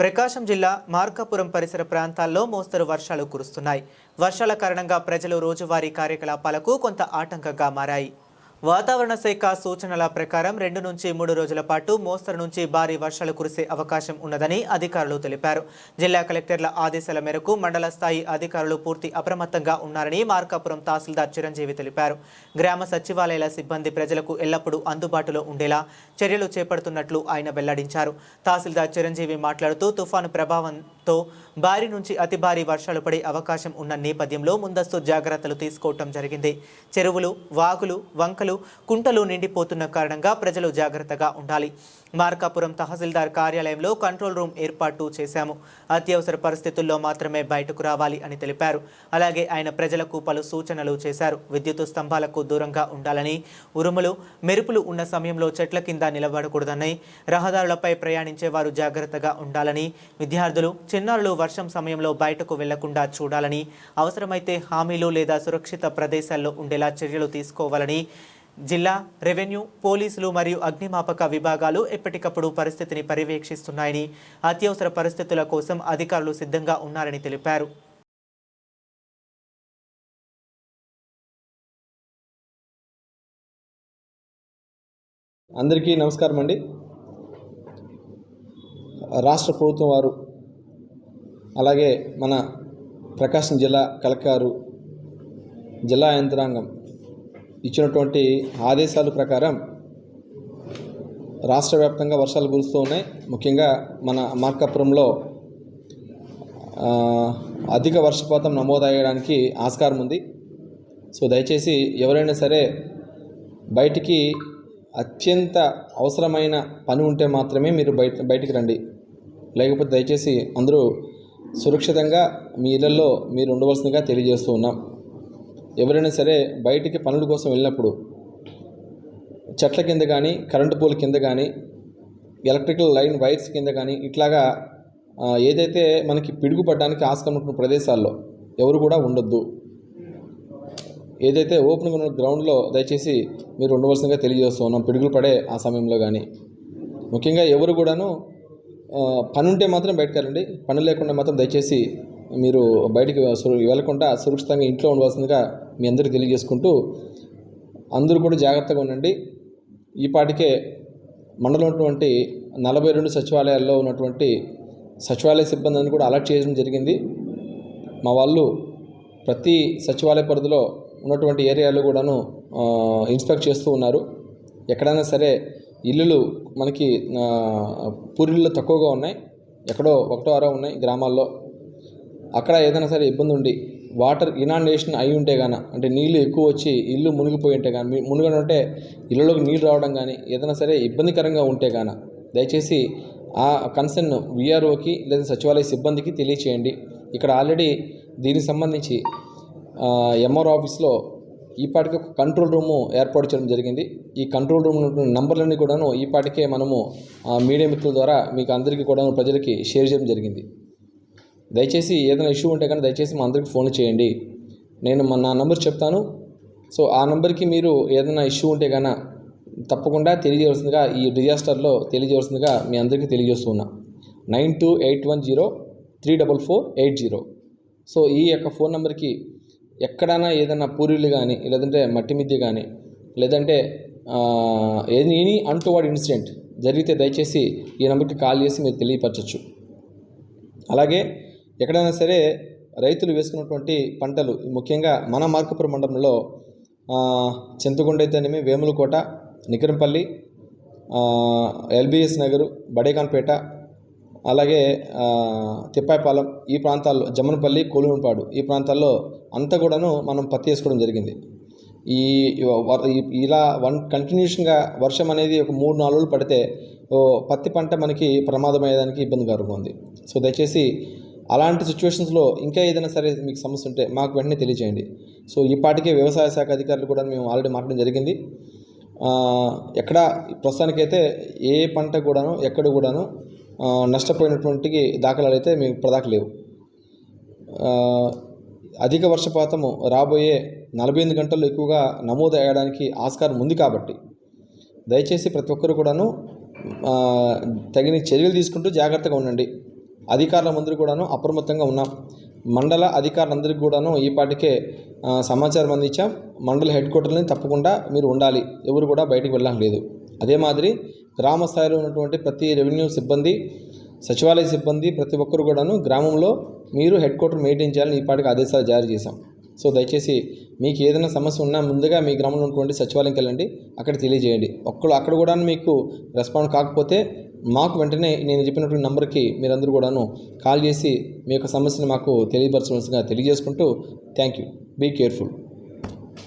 ప్రకాశం జిల్లా మార్కాపురం పరిసర ప్రాంతాల్లో మోస్తరు వర్షాలు కురుస్తున్నాయి. వర్షాల కారణంగా ప్రజలు రోజువారీ కార్యకలాపాలకు కొంత ఆటంకంగా మారాయి. వాతావరణ శాఖ సూచనల ప్రకారం రెండు నుంచి మూడు రోజుల పాటు మోస్తరు నుంచి భారీ వర్షాలు కురిసే అవకాశం ఉన్నదని అధికారులు తెలిపారు. జిల్లా కలెక్టర్ల ఆదేశాల మేరకు మండల స్థాయి అధికారులు పూర్తి అప్రమత్తంగా ఉన్నారని మార్కాపురం తహసీల్దార్ చిరంజీవి తెలిపారు. గ్రామ సచివాలయాల సిబ్బంది ప్రజలకు ఎల్లప్పుడూ అందుబాటులో ఉండేలా చర్యలు చేపడుతున్నట్లు ఆయన వెల్లడించారు. తహసీల్దార్ చిరంజీవి మాట్లాడుతూ తుఫాను ప్రభావం తో భారీ నుంచి అతి భారీ వర్షాలు పడే అవకాశం ఉన్న నేపథ్యంలో ముందస్తు జాగ్రత్తలు తీసుకోవటం జరిగింది. చెరువులు వాగులు వంకలు కుంటలు నిండిపోతున్న కారణంగా ప్రజలు జాగ్రత్తగా ఉండాలి. మార్కాపురం తహసీల్దార్ కార్యాలయంలో కంట్రోల్ రూమ్ ఏర్పాటు చేశాము. అత్యవసర పరిస్థితుల్లో మాత్రమే బయటకు రావాలి అని తెలిపారు. అలాగే ఆయన ప్రజలకు పలు సూచనలు చేశారు. విద్యుత్ స్తంభాలకు దూరంగా ఉండాలని ఉరుములు మెరుపులు ఉన్న సమయంలో చెట్ల కింద నిలబడకూడదని రహదారులపై ప్రయాణించే వారు జాగ్రత్తగా ఉండాలని విద్యార్థులు చిన్నారులు వర్షం సమయంలో బయటకు వెళ్ళకుండా చూడాలని అవసరమైతే హామీలు లేదా సురక్షిత ప్రదేశాల్లో ఉండేలా చర్యలు తీసుకోవాలని జిల్లా రెవెన్యూ పోలీసులు మరియు అగ్నిమాపక విభాగాలు ఎప్పటికప్పుడు పరిస్థితిని పర్యవేక్షిస్తున్నాయని అత్యవసర పరిస్థితుల కోసం అధికారులు సిద్ధంగా ఉన్నారని తెలిపారు. అందరికీ నమస్కారం అండి రాష్ట్ర ప్రభుత్వం వారు అలాగే మన ప్రకాశం జిల్లా కలెక్టారు జిల్లా యంత్రాంగం ఇచ్చినటువంటి ఆదేశాల ప్రకారం రాష్ట్ర వ్యాప్తంగా వర్షాలు కురుస్తూ ఉన్నాయి. ముఖ్యంగా మన మార్కాపురంలో అధిక వర్షపాతం నమోదయ్యడానికి ఆస్కారం ఉంది. సో దయచేసి ఎవరైనా సరే బయటికి అత్యంత అవసరమైన పని ఉంటే మాత్రమే మీరు బయట బయటికి రండి. లేకపోతే దయచేసి అందరూ సురక్షితంగా మీ ఇళ్ళలో మీరు ఉండవలసిందిగా తెలియజేస్తూ ఉన్నాం. ఎవరైనా సరే బయటికి పనుల కోసం వెళ్ళినప్పుడు చెట్ల కింద కానీ కరెంటు పోల్ కింద కానీ ఎలక్ట్రికల్ లైన్ వైర్స్ కింద కానీ ఇట్లాగా ఏదైతే మనకి పిడుగుపడడానికి ఆస్కారం ఉంటున్న ప్రదేశాల్లో ఎవరు కూడా ఉండొద్దు. ఏదైతే ఓపెన్గా ఉన్న గ్రౌండ్లో దయచేసి మీరు ఉండవలసిందిగా తెలియజేస్తున్నాం పిడుగులు పడే ఆ సమయంలో కానీ ముఖ్యంగా ఎవరు కూడాను పని ఉంటే మాత్రం బయటకు వెళ్ళండి పని లేకుండా మాత్రం దయచేసి మీరు బయటికి సుర- వెళ్ళకుండా సురక్షితంగా ఇంట్లో ఉండవలసిందిగా మీ అందరికీ తెలియజేసుకుంటూ అందరూ కూడా జాగ్రత్తగా ఉండండి. ఈ పాటికే మండలం ఉన్నటువంటి నలభై రెండు సచివాలయాల్లో ఉన్నటువంటి సచివాలయ సిబ్బందిని కూడా అలర్ట్ చేయడం జరిగింది. మా వాళ్ళు ప్రతి సచివాలయ పరిధిలో ఉన్నటువంటి ఏరియాలో కూడాను ఇన్స్పెక్ట్ చేస్తూ ఉన్నారు. ఎక్కడైనా సరే ఇల్లులు మనకి ఆ, పూరిళ్ళు తక్కువగా ఉన్నాయి. ఎక్కడో ఒకటో అరో ఉన్నాయి గ్రామాల్లో. అక్కడ ఏదైనా సరే ఇబ్బంది ఉండి వాటర్ ఇనాండేషన్ అయి ఉంటే గాన అంటే నీళ్ళు ఎక్కువ వచ్చి ఇల్లు మునిగిపోయి ఉంటే కానీ మునిగడం అంటే ఇళ్ళలోకి నీళ్ళు రావడం కానీ ఏదైనా సరే ఇబ్బందికరంగా ఉంటే గాన దయచేసి ఆ కన్సర్న్ విఆర్ఓకి లేదా సచివాలయ సిబ్బందికి తెలియచేయండి. ఇక్కడ ఆల్రెడీ దీనికి సంబంధించి ఎంఆర్ ఆఫీస్లో ఈపాటికి ఒక కంట్రోల్ రూము ఏర్పాటు చేయడం జరిగింది. ఈ కంట్రోల్ రూమ్ నెంబర్లన్నీ నంబర్లన్నీ కూడాను ఈపాటికే మనము మీడియా మిత్రుల ద్వారా మీకు అందరికీ కూడాను ప్రజలకి షేర్ చేయడం జరిగింది. దయచేసి ఏదైనా ఇష్యూ ఉంటే కానీ దయచేసి మా అందరికి ఫోన్ చేయండి. నేను మా నా నంబర్ చెప్తాను. సో ఆ నెంబర్కి మీరు ఏదైనా ఇష్యూ ఉంటే కన్నా తప్పకుండా తెలియజేయవలసిందిగా ఈ డిజాస్టర్లో తెలియజేయవలసిందిగా మీ అందరికీ తెలియజేస్తున్నా. Nine two eight one zero three double four eight zero. So ఈ యొక్క ఫోన్ నెంబర్కి ఎక్కడైనా ఏదైనా పూరీలు కానీ లేదంటే మట్టి మిద్ది కానీ లేదంటే ఎనీ ఎనీ ఇన్సిడెంట్ జరిగితే దయచేసి ఈ నెంబర్కి కాల్ చేసి మీరు తెలియపరచచ్చు. అలాగే ఎక్కడైనా సరే రైతులు వేసుకున్నటువంటి పంటలు ముఖ్యంగా మన మార్కపురం మండలంలో ఆ, అయితేనేమి వేములకోట నికరంపల్లి ఎల్బిఎస్ నగరు బడేకాన్పేట అలాగే తిప్పాయిపాలెం ఈ ప్రాంతాల్లో జమ్మనపల్లి కోలుమపాడు ఈ ప్రాంతాల్లో అంతా కూడాను మనం పత్తి వేసుకోవడం జరిగింది. ఈ ఇలా వన్ కంటిన్యూషన్గా వర్షం అనేది ఒక మూడు నాలుగు రోజులు పడితే ఓ పత్తి పంట మనకి ప్రమాదమయ్యేదానికి ఇబ్బందికరంగా ఉంది. సో దయచేసి అలాంటి సిచ్యువేషన్స్లో ఇంకా ఏదైనా సరే మీకు సమస్య ఉంటే మాకు వెంటనే తెలియజేయండి. సో ఈపాటికే వ్యవసాయ శాఖ అధికారులు కూడా మేము ఆల్రెడీ మాట్లాడడం జరిగింది. ఎక్కడ ప్రస్తుతానికైతే ఏ పంట కూడాను ఎక్కడ కూడాను నష్టపోయినటువంటి దాఖలాలు అయితే మీకు ఇప్పటిదాకా లేవు. అధిక వర్షపాతము రాబోయే నలభై ఎనిమిది గంటల్లో ఎక్కువగా నమోదు అయ్యడానికి ఆస్కారం ఉంది కాబట్టి దయచేసి ప్రతి ఒక్కరు కూడాను తగిన చర్యలు తీసుకుంటూ జాగ్రత్తగా ఉండండి. అధికారుల ముందు కూడాను అప్రమత్తంగా ఉన్నాం. మండల అధికారులందరికీ కూడాను ఈ పాటికే సమాచారం అందించాం. మండల హెడ్ క్వార్టర్ని తప్పకుండా మీరు ఉండాలి. ఎవరు కూడా బయటకు వెళ్ళడం లేదు. అదే మాదిరి గ్రామ స్థాయిలో ఉన్నటువంటి ప్రతి రెవెన్యూ సిబ్బంది సచివాలయ సిబ్బంది ప్రతి ఒక్కరు కూడాను గ్రామంలో మీరు హెడ్ క్వార్టర్ మెయింటైన్ చేయాలని ఈపాటికి ఆదేశాలు జారీ చేశాం. సో దయచేసి మీకు ఏదైనా సమస్య ఉన్నా ముందుగా మీ గ్రామంలో ఉన్నటువంటి సచివాలయంకి వెళ్ళండి అక్కడ తెలియజేయండి. ఒక్కరు అక్కడ కూడా మీకు రెస్పాండ్ కాకపోతే మాకు వెంటనే నేను చెప్పినటువంటి నంబర్కి మీరందరూ కూడాను కాల్ చేసి మీ యొక్క సమస్యను మాకు తెలియపరచవలసిందిగా తెలియజేసుకుంటూ థ్యాంక్ యూ. Be careful.